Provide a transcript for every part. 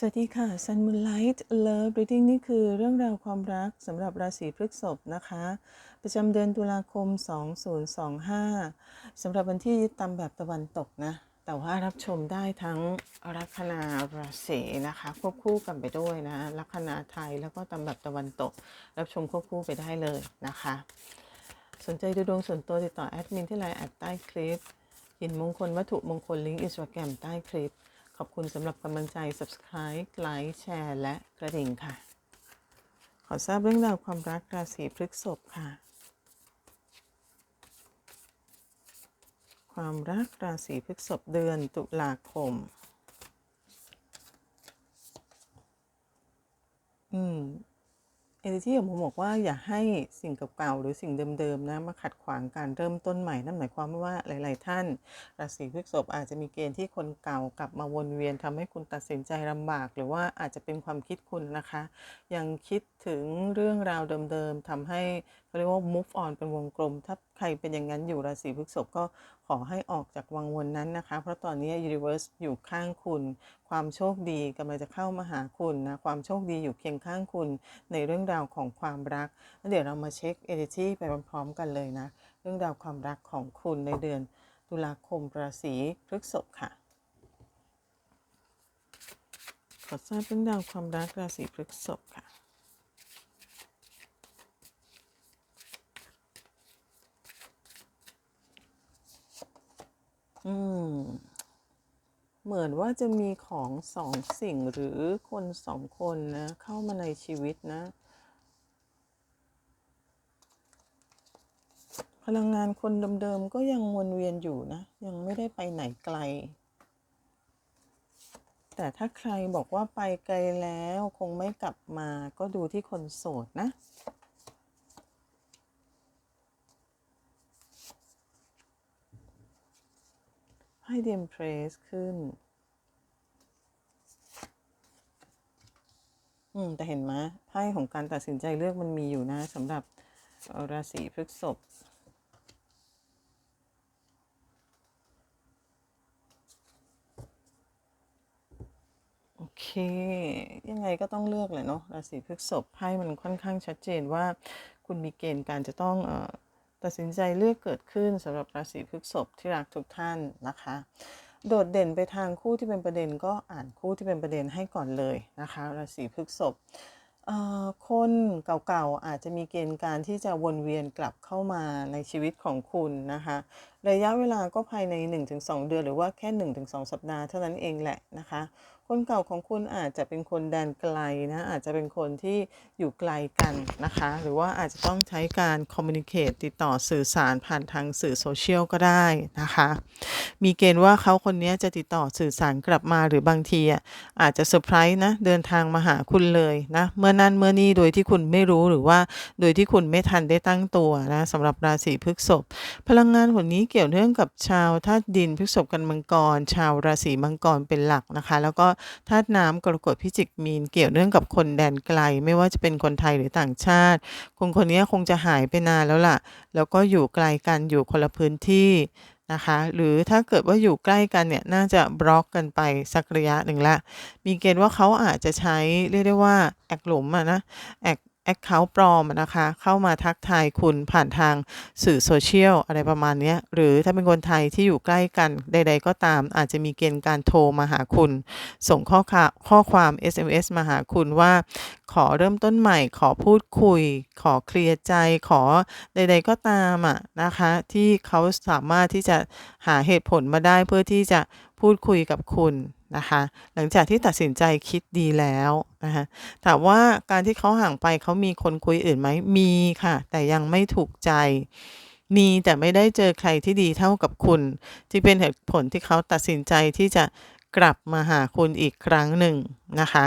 สวัสดีค่ะ Sun Moonlight Love Reading นี่คือเรื่องราวความรักสำหรับราศีพฤษภนะคะ ประจำเดือนตุลาคม 2025 สำหรับวันที่ยึดตามแบบตะวันตกนะ แต่ว่ารับชมได้ทั้งลัคนาราศีนะคะ ควบคู่กันไปด้วยนะลัคนาไทยแล้วก็ตามแบบตะวันตก รับชมควบคู่ไปได้เลยนะคะ สนใจดูดวงส่วนตัวติดต่อแอดมินที่ไลน์แอดใต้คลิปหินมงคลวัตถุมงคลลิงก์อินสตาแกรมใต้คลิป ขอบคุณสำหรับกำลังใจ Subscribe ไลค์แชร์และกระดิ่งค่ะ ขอทราบเรื่องราวความรักราศีพฤษภค่ะ ความรักราศีพฤษภเดือนตุลาคม อืม เอเนจีของผมบอกว่าอย่าให้สิ่งเก่าๆหรือสิ่งเดิมๆนะมาขัดขวางการเริ่มต้นใหม่นั่นหมายความว่าหลาย ๆ ท่าน ราศีพฤษภอาจจะมีเกณฑ์ที่คนเก่ากลับมาวนเวียนทำให้คุณตัดสินใจลำบาก หรือว่าอาจจะเป็นความคิดคุณนะคะ ยังคิดถึงเรื่องราวเดิมๆทำให้เขาเรียกว่า move on เป็นวงกลม ถ้าใครเป็นอย่างนั้นอยู่ราศีพฤษภก็ขอให้ออกจากวังวนนั้นนะคะ เพราะตอนนี้ universe อยู่ข้างคุณ ความโชคดีกำลังจะเข้ามาหาคุณนะความโชคดีอยู่เคียงข้างคุณในเรื่องราวของความรักแล้วเดี๋ยวเรามาเช็ค energy ไปพร้อมๆกันเลยนะ เรื่องราวความรักของคุณในเดือนตุลาคมราศีพฤษภค่ะ ขอทราบเรื่องราวความรักราศีพฤษภค่ะ อืม เหมือนว่าจะมีของสองสิ่งหรือคนสองคนนะ เข้ามาในชีวิตนะ พลังงานคนเดิมๆก็ยังวนเวียนอยู่นะ ยังไม่ได้ไปไหนไกล แต่ถ้าใครบอกว่าไปไกลแล้วคงไม่กลับมาก็ดูที่คนโสดนะ ให้เดมเพรสขึ้น อืม แต่เห็นไหมไพ่ของการตัดสินใจเลือกมันมีอยู่นะสำหรับราศีพฤษภโอเค ยังไงก็ต้องเลือกแหละเนาะราศีพฤษภไพ่มันค่อนข้างชัดเจนว่า คุณมีเกณฑ์การจะต้องเอ่อ ตัดสินใจเลือกเกิดขึ้นสำหรับราศีพฤษภที่รักทุกท่านนะคะ โดดเด่นไปทางคู่ที่เป็นประเด็นก็อ่านคู่ที่เป็นประเด็นให้ก่อนเลยนะคะ ราศีพฤษภคนเก่าๆอาจจะมีเกณฑ์การที่จะวนเวียนกลับเข้ามาในชีวิตของคุณนะคะ ระยะเวลาก็ภายใน 1-2 เดือนหรือว่าแค่ 1-2 สัปดาห์เท่านั้นเองแหละนะคะ คนเก่าของคุณอาจจะเป็นคนแดนไกลนะอาจจะเป็นคนที่อยู่ไกลกันนะคะ หรือว่าอาจจะต้องใช้การคอมมิ n นิเคตติดต่อสื่อสารผ่านทางสื่อโซเชียลก็ได้นะคะ มีเกณฑ์ว่าเขาคนนี้จะติดต่อสื่อสารกลับมาหรือบางทีอะอาจจะเซอร์ไพรส์นะเดินทางมาหาคุณเลยนะเมื่อนั้นเมื่อนี้โดยที่คุณไม่รู้หรือว่าโดยที่คุณไม่ทันได้ตั้งตัวนะสำหรับราศีพฤษภพลังงานผลนี้เกี่ยวเนื่องกับชาวธาตุดินพฤษภกันมังกร ชาวราศีมังกรเป็นหลักนะคะ แล้วก็ธาตุน้ำกรกฎพิจิกมีนเกี่ยวเนื่องกับคนแดนไกล ไม่ว่าจะเป็นคนไทยหรือต่างชาติ คนคนนี้คงจะหายไปนานแล้วล่ะ แล้วก็อยู่ไกลกันอยู่คนละพื้นที่นะคะหรือถ้าเกิดว่าอยู่ใกล้กันเนี่ยน่าจะบล็อกกันไปสักระยะหนึ่งละ มีเกณฑ์ว่าเขาอาจจะใช้เรียกได้ว่าแอกหลุมอะนะแอก แอคเคาท์ปลอมนะคะ เข้ามาทักทายคุณผ่านทางสื่อโซเชียลอะไรประมาณนี้หรือถ้าเป็นคนไทยที่อยู่ใกล้กันใด ๆ ก็ตาม อาจจะมีเกณฑ์การโทรมาหาคุณ ส่งข้อความข้อความ SMS มาหาคุณว่า ขอเริ่มต้นใหม่ขอพูดคุย ขอเคลียร์ใจขอใด ๆ ก็ตามอะนะคะ ที่เขาสามารถที่จะหาเหตุผลมาได้เพื่อที่จะพูดคุยกับคุณ นะคะหลังจากที่ตัดสินใจคิดดีแล้วนะคะถามว่าการที่เขาห่างไปเขามีคนคุยอื่นไหมมีค่ะ แต่ยังไม่ถูกใจ มีแต่ไม่ได้เจอใครที่ดีเท่ากับคุณ ที่เป็นเหตุผลที่เขาตัดสินใจที่จะกลับมาหาคุณอีกครั้งหนึ่งนะคะ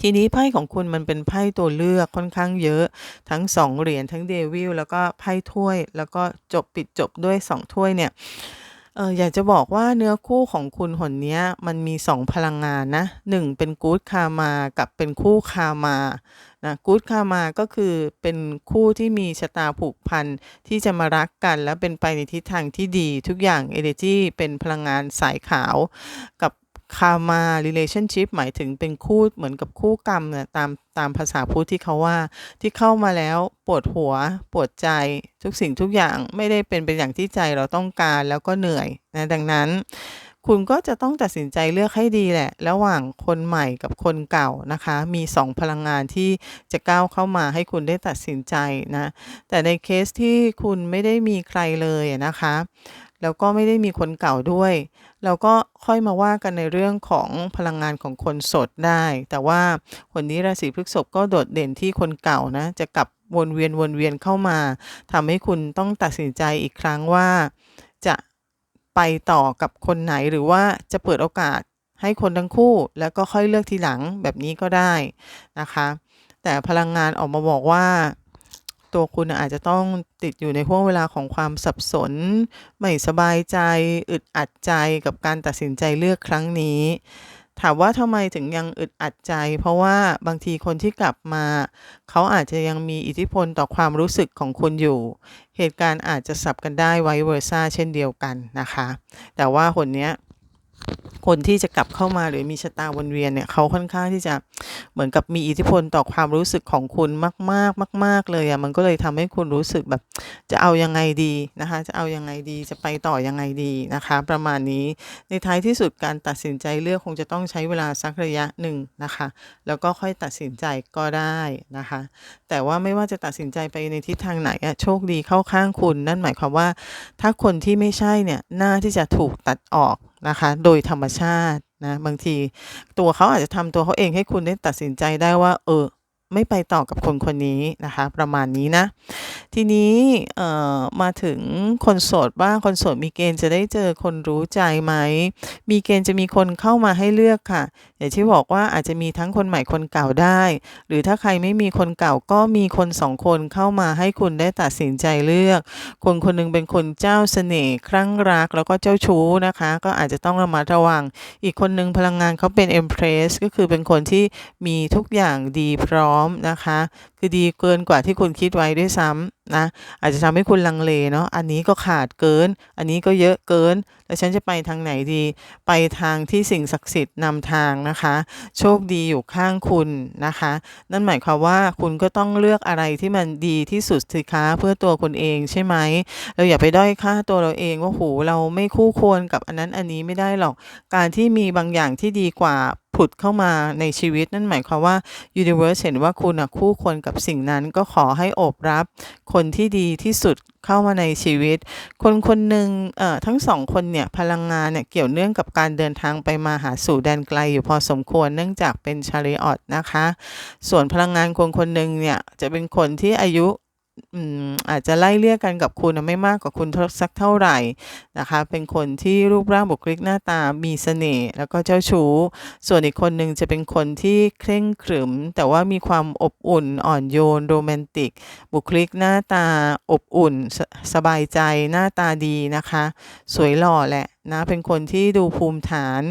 ทีนี้ไพ่ของคุณมันเป็นไพ่ตัวเลือกค่อนข้างเยอะทั้งสองเหรียญทั้งเดวิลแล้วก็ไพ่ถ้วย แล้วก็จบปิดจบด้วยสองถ้วยเนี่ย เอออยากจะบอกว่าเนื้อคู่ของคุณหนเนี้ย มันมีสองพลังงานนะหนึ่งเป็นกู๊ดคามากับเป็นคู่คามานะกู๊ดคามาก็คือเป็นคู่ที่มีชะตาผูกพันที่จะมารักกัน และเป็นไปในทิศทางที่ดีทุกอย่างเอเนจีเป็นพลังงานสายขาว กับ คามา relationship หมายถึงเป็นคู่เหมือนกับคู่กรรมเนี่ยตามตามภาษาพุทธที่เขาว่า ที่เข้ามาแล้วปวดหัว ปวดใจทุกสิ่งทุกอย่างไม่ได้เป็นไปนอย่างที่ใจเราต้องการแล้วก็เหนื่อยนะดังนั้น คุณก็จะต้องตัดสินใจเลือกให้ดีแหละ ระหว่างคนใหม่กับคนเก่านะคะ มี 2 พลังงานที่จะก้าวเข้ามาให้คุณได้ตัดสินใจนะ แต่ในเคสที่คุณไม่ได้มีใครเลยนะคะ แล้วก็ไม่ได้มีคนเก่าด้วย เราก็ค่อยมาว่ากันในเรื่องของพลังงานของคนสดได้ แต่ว่าคนนี้ราศีพฤษภก็โดดเด่นที่คนเก่านะ จะกลับวนเวียนวนเวียนเข้ามาทำให้คุณต้องตัดสินใจอีกครั้งว่าจะไปต่อกับคนไหนหรือว่าจะเปิดโอกาสให้คนทั้งคู่แล้วก็ค่อยเลือกทีหลังแบบนี้ก็ได้นะคะ แต่พลังงานออกมาบอกว่า ตัวคุณอาจจะต้องติดอยู่ในห่วงเวลาของความสับสน ไม่สบายใจ อึดอัดใจกับการตัดสินใจเลือกครั้งนี้ ถามว่าทำไมถึงยังอึดอัดใจ เพราะว่าบางทีคนที่กลับมา เขาอาจจะยังมีอิทธิพลต่อความรู้สึกของคุณอยู่ เหตุการณ์อาจจะสับกันได้ไวเวอร์ซ่าเช่นเดียวกันนะคะ แต่ว่าคนเนี้ย คนที่จะกลับเข้ามาหรือมีชะตาวนเวียนเนี่ยเขาค่อนข้างที่จะเหมือนกับมีอิทธิพลต่อความรู้สึกของคุณมากๆมาก ๆเลยอะ่ะมันก็เลยทำให้คุณรู้สึกแบบ จะเอายังไงดีนะคะ จะเอายังไงดีจะไปต่อยังไงดีนะคะ ประมาณนี้ในท้ายที่สุดการตัดสินใจเลือกคงจะต้องใช้เวลาสักระยะหนึ่งนะคะ แล้วก็ค่อยตัดสินใจก็ได้นะคะ แต่ว่าไม่ว่าจะตัดสินใจไปในทิศทางไหนอะโชคดีเข้าข้างคุณ นั่นหมายความว่า ถ้าคนที่ไม่ใช่เนี่ยน่าที่จะถูกตัดออก นะคะ โดยธรรมชาตินะบางทีตัวเขาอาจจะทำตัวเขาเองให้คุณได้ตัดสินใจได้ว่า เออ ไม่ไปต่อกับคนคนนี้นะคะ ประมาณนี้นะ ทีนี้มาถึงคนโสดบ้างคนโสดมีเกณฑ์จะได้เจอคนรู้ใจไหม มีเกณฑ์จะมีคนเข้ามาให้เลือกค่ะอย่างที่บอกว่าอาจจะมีทั้งคนใหม่คนเก่าได้ หรือถ้าใครไม่มีคนเก่าก็มีคนสองคนเข้ามาให้คุณได้ตัดสินใจเลือก คนคนหนึงเป็นคนเจ้าเสน่ห์ครั่งรักแล้วก็เจ้าชู้นะคะ ก็อาจจะต้องระมัดระวัง อีกคนหนึ่งพลังงานเขาเป็น Empress ก็คือเป็นคนที่มีทุกอย่างดีพร้อมนะคะ คือดีเกินกว่าที่คุณคิดไว้ด้วยซ้ำนะอาจจะทำให้คุณลังเลเนาะอันนี้ก็ขาดเกิน อันนี้ก็เยอะเกิน แล้วฉันจะไปทางไหนดี ไปทางที่สิ่งศักดิ์สิทธิ์นำทางนะคะ โชคดีอยู่ข้างคุณนะคะ นั่นหมายความว่าคุณก็ต้องเลือกอะไรที่มันดีที่สุดสิคะเพื่อตัวคุณเองใช่ไหมเราอย่าไปด้อยค่าตัวเราเองว่าโหเราไม่คู่ควรกับอันนั้นอันนี้ไม่ได้หรอก การที่มีบางอย่างที่ดีกว่า ดเข้ามาในชีวิตนั่นหมายความว่า Universe เห็นว่าคุณคู่ควรกับสิ่งนั้นก็ขอให้โอบรับคนที่ดีที่สุดเข้ามาในชีวิต คนคนหนึ่งเอ่อทั้งสองคนเนี่ยพลังงานเนี่ยเกี่ยวเนื่องกับการเดินทางไปมาหาสู่แดนไกลอยู่พอสมควรเนื่องจากเป็นชาริออตนะคะ ส่วนพลังงานคนคนหนึ่งเนี่ยจะเป็นคนที่อายุ อาจจะไล่เลี่ยกันกับคุณไม่มากกว่าคุณสักเท่าไหร่นะคะ เป็นคนที่รูปร่างบุคลิกหน้าตามีเสน่ห์แล้วก็เจ้าชู้ ส่วนอีกคนหนึ่งจะเป็นคนที่เคร่งขรึม แต่ว่ามีความอบอุ่นอ่อนโยนโรแมนติก บุคลิกหน้าตาอบอุ่นสสบายใจหน้าตาดีนะคะ สวยหล่อแหละ นะเป็นคนที่ดูภูมิฐาน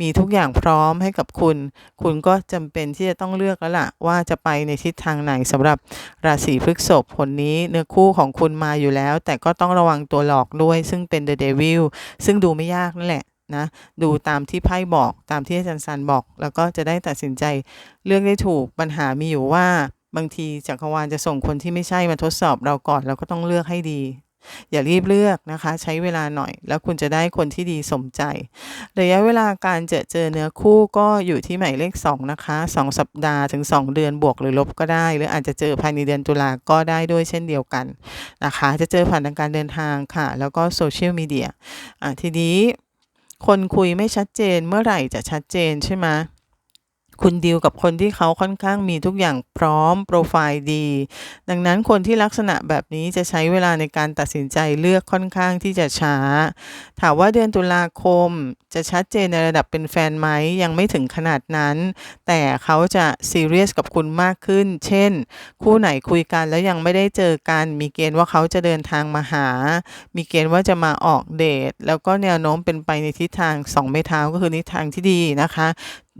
มีทุกอย่างพร้อมให้กับคุณ คุณก็จำเป็นที่จะต้องเลือกแล้วล่ะ ว่าจะไปในทิศทางไหนสำหรับราศีพฤษภผลนี้เนื้อคู่ของคุณมาอยู่แล้ว แต่ก็ต้องระวังตัวหลอกด้วย ซึ่งเป็น The Devil ซึ่งดูไม่ยากนั่นแหละนะดูตามที่ไพ่บอกตามที่อาจารย์ซันบอก แล้วก็จะได้ตัดสินใจเลือกได้ถูกปัญหามีอยู่ว่า บางทีจักรวาลจะส่งคนที่ไม่ใช่มาทดสอบเราก่อนเราก็ต้องเลือกให้ดี อย่ารีบเลือกนะคะ ใช้เวลาหน่อย แล้วคุณจะได้คนที่ดีสมใจ ระยะเวลาการเจอเจอเนื้อคู่ก็อยู่ที่หมายเลข 2 นะคะ 2 สัปดาห์ถึง 2 เดือนบวกหรือลบก็ได้ หรืออาจจะเจอภายในเดือนตุลาก็ได้ด้วยเช่นเดียวกันนะคะ จะเจอผ่านทางการเดินทางค่ะ แล้วก็โซเชียลมีเดียทีนี้คนคุยไม่ชัดเจนเมื่อไหร่จะชัดเจนใช่ไหม คุณดีลกับคนที่เขาค่อนข้างมีทุกอย่างพร้อมโปรไฟล์ดี ดังนั้นคนที่ลักษณะแบบนี้จะใช้เวลาในการตัดสินใจเลือกค่อนข้างที่จะช้า ถามว่าเดือนตุลาคมจะชัดเจนในระดับเป็นแฟนไหมยังไม่ถึงขนาดนั้น แต่เขาจะซีเรียสกับคุณมากขึ้น เช่น คู่ไหนคุยกันแล้วยังไม่ได้เจอกัน มีเกณฑ์ว่าเขาจะเดินทางมาหา มีเกณฑ์ว่าจะมาออกเดท แล้วก็แนวโน้มเป็นไปในทิศทางสองไม้เท้าก็คือทิศทางที่ดีนะคะ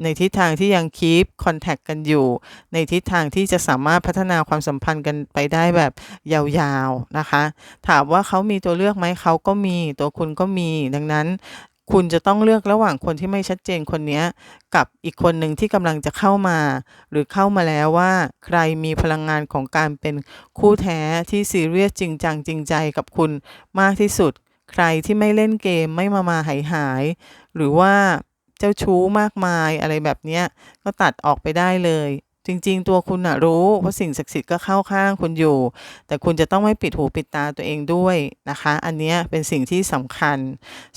ในทิศทางที่ยังคีปคอนแทคกันอยู่ ในทิศทางที่จะสามารถพัฒนาความสัมพันธ์กันไปได้แบบยาวๆนะคะ ถามว่าเขามีตัวเลือกไหมเขาก็มีตัวคุณก็มี ดังนั้นคุณจะต้องเลือกระหว่างคนที่ไม่ชัดเจนคนนี้กับอีกคนหนึ่งที่กำลังจะเข้ามา หรือเข้ามาแล้วว่า ใครมีพลังงานของการเป็นคู่แท้ที่ซีเรียสจริงจังจริงใจกับคุณมากที่สุด ใครที่ไม่เล่นเกมไม่มามาหายหาย หรือว่า เจ้าชู้มากมายอะไรแบบเนี้ยก็ตัดออกไปได้เลย จริง ๆ ตัวคุณนะรู้เพราะสิ่งศักดิ์สิทธิ์ก็เข้าข้างคุณอยู่ แต่คุณจะต้องไม่ปิดหูปิดตาตัวเองด้วยนะคะ อันนี้เป็นสิ่งที่สำคัญ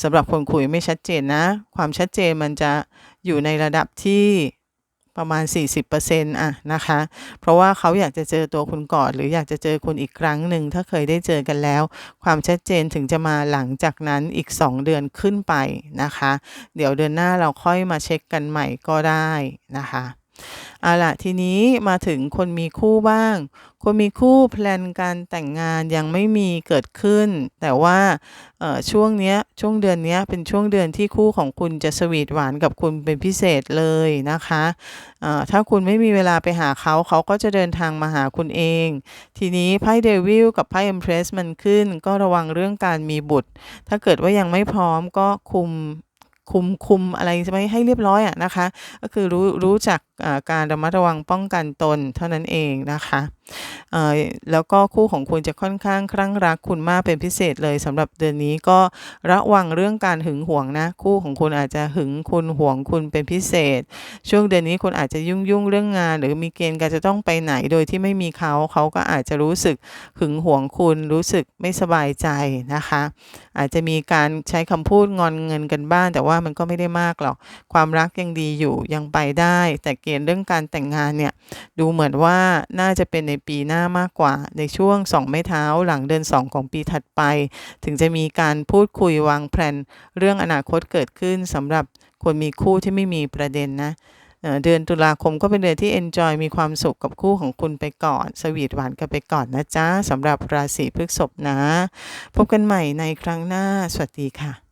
สำหรับคนคุยไม่ชัดเจนนะ ความชัดเจนมันจะอยู่ในระดับที่ ประมาณ 40%อะนะคะ เพราะว่าเขาอยากจะเจอตัวคุณก่อน หรืออยากจะเจอคุณอีกครั้งหนึ่ง ถ้าเคยได้เจอกันแล้ว ความชัดเจนถึงจะมาหลังจากนั้นอีก 2 เดือนขึ้นไปนะคะ เดี๋ยวเดือนหน้าเราค่อยมาเช็คกันใหม่ก็ได้นะคะ เอาล่ะทีนี้มาถึงคนมีคู่บ้าง คนมีคู่แพลนการแต่งงานยังไม่มีเกิดขึ้น แต่ว่าช่วงเนี้ยช่วงเดือนเนี้ยเป็นช่วงเดือนที่คู่ของคุณจะสวีทหวานกับคุณเป็นพิเศษเลยนะคะเอ่อถ้าคุณไม่มีเวลาไปหาเขาเขาก็จะเดินทางมาหาคุณเอง ทีนี้ไพ่เดวิลกับไพ่เอ็มเพรสมันขึ้น ก็ระวังเรื่องการมีบุตร ถ้าเกิดว่ายังไม่พร้อมก็คุม คุมคุมอะไรใช่ไหมให้เรียบร้อยอะนะคะ ก็คือรู้รู้จักการระมัดระวังป้องกันตนเท่านั้นเองนะคะ แล้วก็คู่ของคุณจะค่อนข้างคลั่งรักคุณมากเป็นพิเศษเลยสำหรับเดือนนี้ก็ระวังเรื่องการหึงหวงนะ คู่ของคุณอาจจะหึงคุณหวงคุณเป็นพิเศษ ช่วงเดือนนี้คุณอาจจะยุ่งยุ่งเรื่องงาน หรือมีเกณฑ์การจะต้องไปไหนโดยที่ไม่มีเขาเขาก็อาจจะรู้สึกหึงหวงคุณรู้สึกไม่สบายใจนะคะ อาจจะมีการใช้คำพูดงอนเงินกันบ้างแต่ว่ามันก็ไม่ได้มากหรอก ความรักยังดีอยู่ยังไปได้ แต่เกณฑ์เรื่องการแต่งงานเนี่ยดูเหมือนว่าน่าจะเป็นในปีหน้ามากกว่า ในช่วงสองไม้เท้าหลังเดือนสองของปีถัดไป ถึงจะมีการพูดคุยวางแผนเรื่องอนาคตเกิดขึ้นสำหรับคนมีคู่ที่ไม่มีประเด็นนะเอ่อเดือนตุลาคมก็เป็นเดือนที่ enjoy มีความสุขกับคู่ของคุณไปก่อน สวีทหวานกันไปก่อนนะจ๊ะสำหรับราศีพฤษภนะ พบกันใหม่ในครั้งหน้า สวัสดีค่ะ